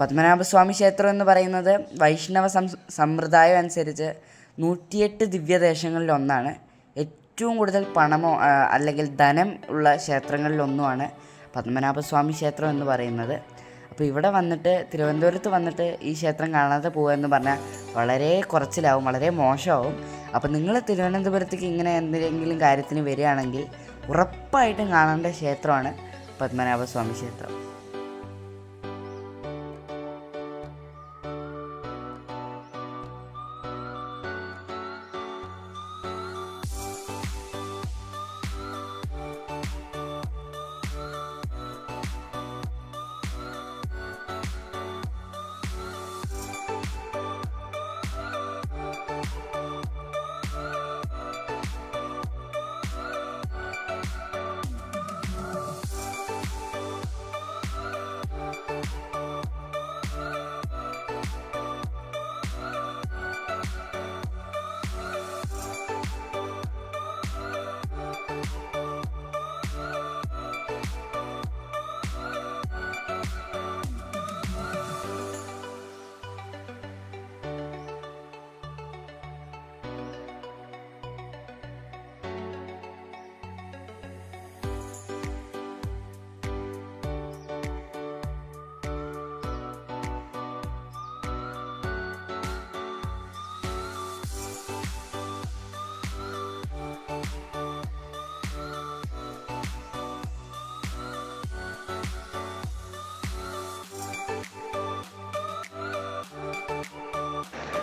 പത്മനാഭസ്വാമി ക്ഷേത്രം എന്ന് പറയുന്നത് വൈഷ്ണവ സം സമ്പ്രദായം അനുസരിച്ച് നൂറ്റിയെട്ട് ദിവ്യദേശങ്ങളിൽ ഒന്നാണ്. ഏറ്റവും കൂടുതൽ പണമോ അല്ലെങ്കിൽ ധനം ഉള്ള ക്ഷേത്രങ്ങളിലൊന്നുമാണ് പത്മനാഭസ്വാമി ക്ഷേത്രം എന്ന് പറയുന്നത്. അപ്പോൾ ഇവിടെ വന്നിട്ട് തിരുവനന്തപുരത്ത് വന്നിട്ട് ഈ ക്ഷേത്രം കാണാതെ പോകുക എന്ന് പറഞ്ഞാൽ വളരെ കുറച്ചിലാവും വളരെ മോശമാവും. അപ്പോൾ നിങ്ങൾ തിരുവനന്തപുരത്തേക്ക് ഇങ്ങനെ എന്തെങ്കിലും കാര്യത്തിന് വരികയാണെങ്കിൽ ഉറപ്പായിട്ടും കാണേണ്ട ക്ഷേത്രമാണ് പത്മനാഭസ്വാമി ക്ഷേത്രം.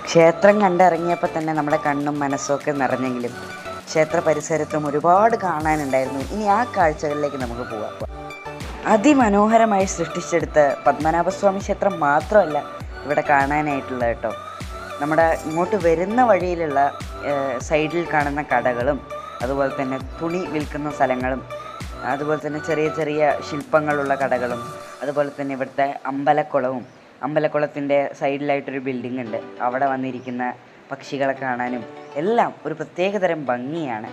ക്ഷേത്രം കണ്ടിറങ്ങിയപ്പോൾ തന്നെ നമ്മുടെ കണ്ണും മനസ്സുമൊക്കെ നിറഞ്ഞെങ്കിലും ക്ഷേത്ര പരിസരത്തും ഒരുപാട് കാണാനുണ്ടായിരുന്നു. ഇനി ആ കാഴ്ചകളിലേക്ക് നമുക്ക് പോവാം. അതിമനോഹരമായി സൃഷ്ടിച്ചെടുത്ത പത്മനാഭസ്വാമി ക്ഷേത്രം മാത്രമല്ല ഇവിടെ കാണാനായിട്ടുള്ളത് കേട്ടോ. നമ്മുടെ ഇങ്ങോട്ട് വരുന്ന വഴിയിലുള്ള സൈഡിൽ കാണുന്ന കടകളും അതുപോലെ തന്നെ തുണി വിൽക്കുന്ന സ്ഥലങ്ങളും അതുപോലെ തന്നെ ചെറിയ ചെറിയ ശില്പങ്ങളുള്ള കടകളും അതുപോലെ തന്നെ ഇവിടുത്തെ അമ്പലക്കുളവും അമ്പലക്കുളത്തിന്റെ സൈഡിലായിട്ടൊരു ബിൽഡിംഗ് ഉണ്ട് അവിടെ വന്നിരിക്കുന്ന പക്ഷികളെ കാണാനും എല്ലാം ഒരു പ്രത്യേകതരം ഭംഗിയാണ്.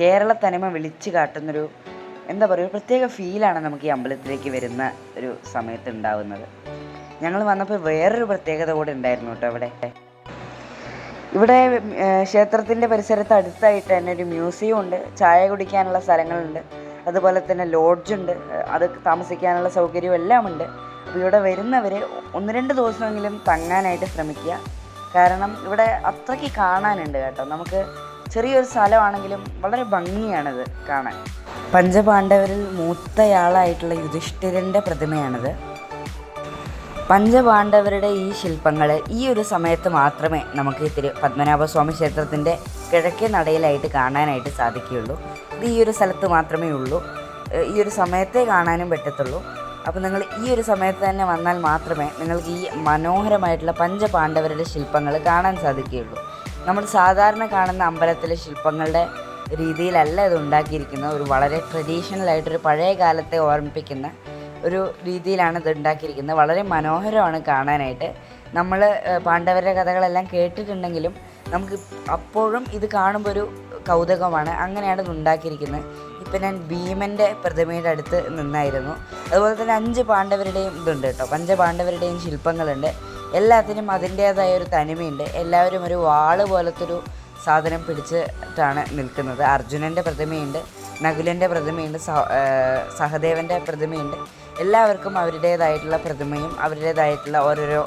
കേരള തനിമ വിളിച്ചു കാട്ടുന്നൊരു എന്താ പറയുക ഒരു പ്രത്യേക ഫീലാണ് നമുക്ക് ഈ അമ്പലത്തിലേക്ക് വരുന്ന ഒരു സമയത്ത് ഉണ്ടാവുന്നത്. ഞങ്ങൾ വന്നപ്പോൾ വേറൊരു പ്രത്യേകത കൂടെ ഉണ്ടായിരുന്നു കേട്ടോ അവിടെ. ഇവിടെ ക്ഷേത്രത്തിന്റെ പരിസരത്ത് അടുത്തായിട്ട് തന്നെ ഒരു മ്യൂസിയം ഉണ്ട്. ചായ കുടിക്കാനുള്ള സ്ഥലങ്ങളുണ്ട്. അതുപോലെ തന്നെ ലോഡ്ജുണ്ട് അത് താമസിക്കാനുള്ള സൗകര്യവും എല്ലാം ഉണ്ട് ഇവിടെ വരുന്നവർ ഒന്ന് രണ്ട് ദിവസമെങ്കിലും തങ്ങാനായിട്ട് ശ്രമിക്കുക. കാരണം ഇവിടെ അത്രയ്ക്ക് കാണാനുണ്ട് കേട്ടോ. നമുക്ക് ചെറിയൊരു സ്ഥലമാണെങ്കിലും വളരെ ഭംഗിയാണിത് കാണാൻ. പഞ്ചപാണ്ഡവരിൽ മൂത്തയാളായിട്ടുള്ള യുധിഷ്ഠിരന്റെ പ്രതിമയാണിത്. പഞ്ചപാണ്ഡവരുടെ ഈ ശില്പങ്ങൾ ഈ ഒരു സമയത്ത് മാത്രമേ നമുക്ക് തിരു പത്മനാഭസ്വാമി ക്ഷേത്രത്തിന്റെ കിഴക്കേ നടയിലായിട്ട് കാണാനായിട്ട് സാധിക്കുകയുള്ളൂ. ഇത് ഈ ഒരു സ്ഥലത്ത് മാത്രമേ ഉള്ളൂ. ഈ ഒരു സമയത്തെ കാണാനും പറ്റത്തുള്ളൂ. അപ്പോൾ നിങ്ങൾ ഈ ഒരു സമയത്ത് തന്നെ വന്നാൽ മാത്രമേ നിങ്ങൾക്ക് ഈ മനോഹരമായിട്ടുള്ള പഞ്ചപാണ്ഡവരുടെ ശില്പങ്ങൾ കാണാൻ സാധിക്കുകയുള്ളൂ. നമ്മൾ സാധാരണ കാണുന്ന അമ്പലത്തിലെ ശില്പങ്ങളുടെ രീതിയിലല്ല ഇത് ഉണ്ടാക്കിയിരിക്കുന്നത്. ഒരു വളരെ ട്രഡീഷണൽ ആയിട്ടൊരു പഴയ കാലത്തെ ഓർമ്മിപ്പിക്കുന്ന ഒരു രീതിയിലാണ് ഇത് ഉണ്ടാക്കിയിരിക്കുന്നത്. വളരെ മനോഹരമാണ് കാണാനായിട്ട്. നമ്മൾ പാണ്ഡവരുടെ കഥകളെല്ലാം കേട്ടിട്ടുണ്ടെങ്കിലും നമുക്ക് അപ്പോഴും ഇത് കാണുമ്പോൾ ഒരു കൗതുകമാണ്. അങ്ങനെയാണ് ഇത് ഉണ്ടാക്കിയിരിക്കുന്നത്. ഇപ്പം ഞാൻ ഭീമന്റെ പ്രതിമയുടെ അടുത്ത് നിന്നായിരുന്നു. അതുപോലെ തന്നെ അഞ്ച് പാണ്ഡവരുടെയും ഇതുണ്ട് കേട്ടോ. പഞ്ചപാണ്ഡവരുടെയും ശില്പങ്ങളുണ്ട്. എല്ലാത്തിനും അതിന്റേതായ ഒരു തനിമയുണ്ട്. എല്ലാവരും ഒരു വാൾ പോലത്തൊരു സാധനം പിടിച്ചിട്ടാണ് നിൽക്കുന്നത്. അർജുനന്റെ പ്രതിമയുണ്ട് നകുലന്റെ പ്രതിമയുണ്ട് സഹദേവന്റെ പ്രതിമയുണ്ട്. എല്ലാവർക്കും അവരുടേതായിട്ടുള്ള പ്രതിമയും അവരുടേതായിട്ടുള്ള ഓരോരോ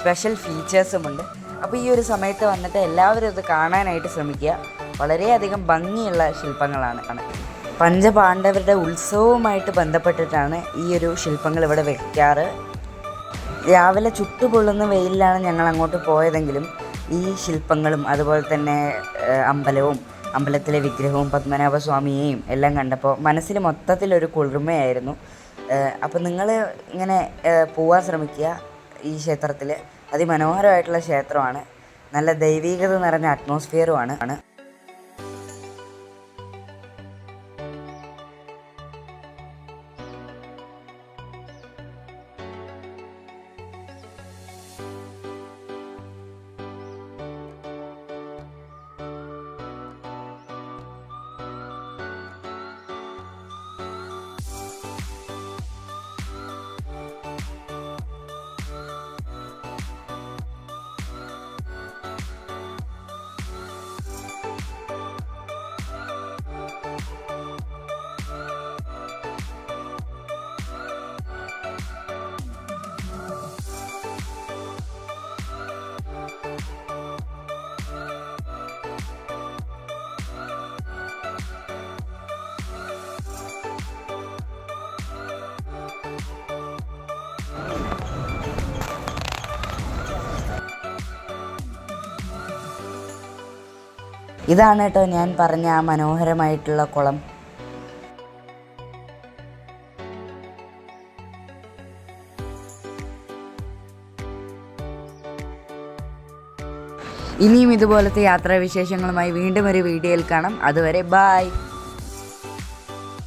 സ്പെഷ്യൽ ഫീച്ചേഴ്സുമുണ്ട് അപ്പോൾ ഈ ഒരു സമയത്ത് വന്നിട്ട് എല്ലാവരും ഇത് കാണാനായിട്ട് ശ്രമിക്കുക. വളരെയധികം ഭംഗിയുള്ള ശില്പങ്ങളാണ് പഞ്ചപാണ്ഡവരുടെ ഉത്സവവുമായിട്ട് ബന്ധപ്പെട്ടിട്ടാണ് ഈ ഒരു ശില്പങ്ങൾ ഇവിടെ വയ്ക്കാറ് രാവിലെ ചുട്ടുപൊള്ളുന്ന വെയിലിലാണ് ഞങ്ങൾ അങ്ങോട്ട് പോയതെങ്കിലും ഈ ശില്പങ്ങളും അതുപോലെ തന്നെ അമ്പലവും അമ്പലത്തിലെ വിഗ്രഹവും പത്മനാഭസ്വാമിയെയും എല്ലാം കണ്ടപ്പോൾ മനസ്സിൽ മൊത്തത്തിലൊരു കുളിർമയായിരുന്നു. അപ്പോൾ നിങ്ങൾ ഇങ്ങനെ പോവാൻ ശ്രമിക്കുക ഈ ക്ഷേത്രത്തിൽ. അതിമനോഹരമായിട്ടുള്ള ക്ഷേത്രമാണ്. നല്ല ദൈവീകത നിറഞ്ഞ അറ്റ്മോസ്ഫിയറുമാണ് ആണ്. ഇതാണ് കേട്ടോ ഞാൻ പറഞ്ഞ ആ മനോഹരമായിട്ടുള്ള കുളം. ഇനിയും ഇതുപോലത്തെ യാത്രാവിശേഷങ്ങളുമായി വീണ്ടും ഒരു വീഡിയോയിൽ കാണാം. അതുവരെ ബായ്